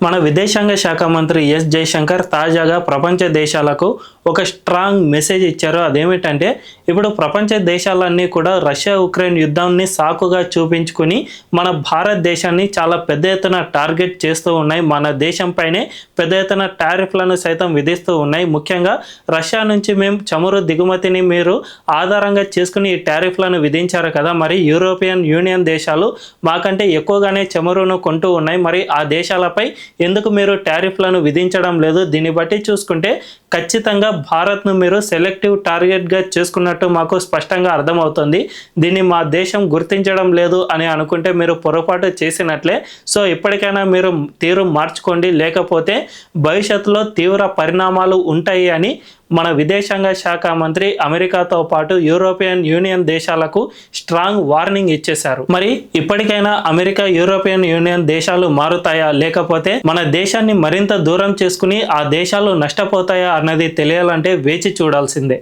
మన విదేశాంగ శాఖ మంత్రి ఎస్ జయశంకర్ తాజాగా ప్రపంచ దేశాలకు ఒక స్ట్రాంగ్ మెసేజ్ ఇచ్చారు. అదేమిటంటే ఇప్పుడు ప్రపంచ దేశాలన్నీ కూడా రష్యా ఉక్రెయిన్ యుద్ధాన్ని సాకుగా చూపించుకుని మన భారతదేశాన్ని చాలా పెద్ద ఎత్తున టార్గెట్ చేస్తూ ఉన్నాయి. మన దేశంపైనే పెద్ద ఎత్తున టారిఫ్లను సైతం విధిస్తూ ఉన్నాయి. ముఖ్యంగా రష్యా నుంచి మేము చమురు దిగుమతిని మీరు ఆధారంగా చేసుకుని ఈ టారిఫ్లను విధించారు కదా. మరి యూరోపియన్ యూనియన్ దేశాలు మాకంటే ఎక్కువగానే చమురును కొంటూ ఉన్నాయి. మరి ఆ దేశాలపై ఎందుకు మీరు టారిఫ్లను విధించడం లేదు? దీన్ని బట్టి చూసుకుంటే ఖచ్చితంగా భారత్ను మీరు సెలెక్టివ్ టార్గెట్గా చేసుకున్నట్టు మాకు స్పష్టంగా అర్థమవుతుంది. దీన్ని మా దేశం గుర్తించడం లేదు అని అనుకుంటే మీరు పొరపాటు చేసినట్లే. సో ఇప్పటికైనా మీరు తీరు మార్చుకోండి. లేకపోతే భవిష్యత్తులో తీవ్ర పరిణామాలు ఉంటాయి అని మన విదేశాంగ శాఖ మంత్రి అమెరికాతో పాటు యూరోపియన్ యూనియన్ దేశాలకు స్ట్రాంగ్ వార్నింగ్ ఇచ్చేశారు. మరి ఇప్పటికైనా అమెరికా యూరోపియన్ యూనియన్ దేశాలు మారుతాయా? లేకపోతే మన దేశాన్ని మరింత దూరం చేసుకుని ఆ దేశాలు నష్టపోతాయా అన్నది తెలియాలంటే వేచి చూడాల్సిందే.